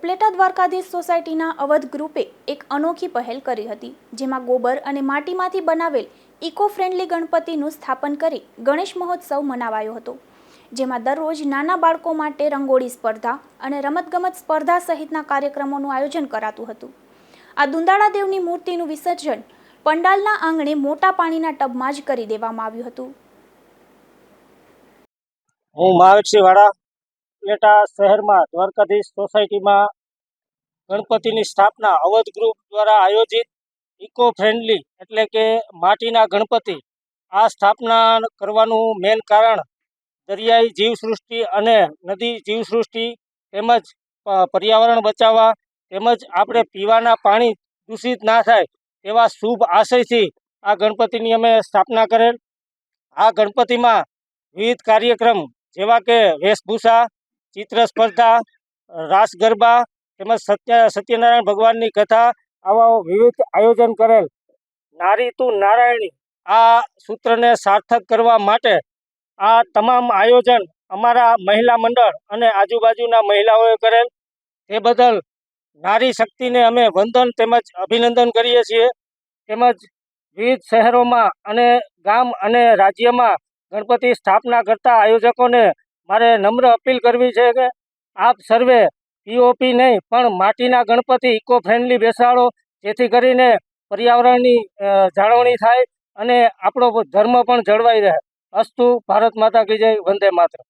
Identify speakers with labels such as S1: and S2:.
S1: ઉપલેટા દ્વારકાધીશ સોસાયટીના અવધ ગ્રુપે એક અનોખી પહેલ કરી હતી, જેમાં ગોબર અને માટીમાંથી બનાવેલ ઇકો ફ્રેન્ડલી ગણપતિનું સ્થાપન કરી ગણેશ મહોત્સવ મનાવાયો હતો, જેમાં દરરોજ નાના બાળકો માટે રંગોળી સ્પર્ધા અને રમતગમત સ્પર્ધા સહિતના કાર્યક્રમોનું આયોજન કરાતું હતું. આ દુંદાળા દેવની મૂર્તિનું વિસર્જન પંડાલના આંગણે મોટા પાણીના ટબમાં જ કરી દેવામાં આવ્યું હતું.
S2: હું મહાવીરસિંહ વાળા પ્લેટા શહેરમાં દ્વારકાધીશ સોસાયટીમાં ગણપતિની સ્થાપના અવધ ગ્રુપ દ્વારા આયોજિત ઇકો ફ્રેન્ડલી એટલે કે માટીના ગણપતિ. આ સ્થાપના કરવાનું મેન કારણ દરિયાઈ જીવસૃષ્ટિ અને નદી જીવસૃષ્ટિ તેમજ પર્યાવરણ બચાવવા તેમજ આપણે પીવાના પાણી દૂષિત ના થાય એવા શુભ આશયથી આ ગણપતિની અમે સ્થાપના કરેલ. આ ગણપતિમાં વિવિધ કાર્યક્રમ જેવા કે વેશભૂષા ચિત્ર સ્પર્ધા, રાસ ગરબા તેમજ સત્ય, સત્યનારાયણ ભગવાનની કથા આવા વિવિધ આયોજન કરેલ. નારી તું નારાયણી, આ સૂત્રને સાર્થક કરવા માટે આ તમામ આયોજન અમારા મહિલા મંડળ અને આજુબાજુના મહિલાઓએ કરેલ. તે બદલ નારી શક્તિને અમે વંદન તેમજ અભિનંદન કરીએ છીએ. તેમજ વિવિધ શહેરોમાં અને ગામ અને રાજ્યમાં ગણપતિ સ્થાપના કરતા આયોજકોને મારે નમ્ર અપીલ કરવી છે કે આપ સર્વે પીઓપી નહીં, પણ માટીના ગણપતિ ઇકો ફ્રેન્ડલી બેસાડો, જેથી કરીને પર્યાવરણની જાળવણી થાય અને આપણો ધર્મ પણ જળવાઈ રહે. અસ્તુ ભારત માતા કી જય, વંદે માતરમ.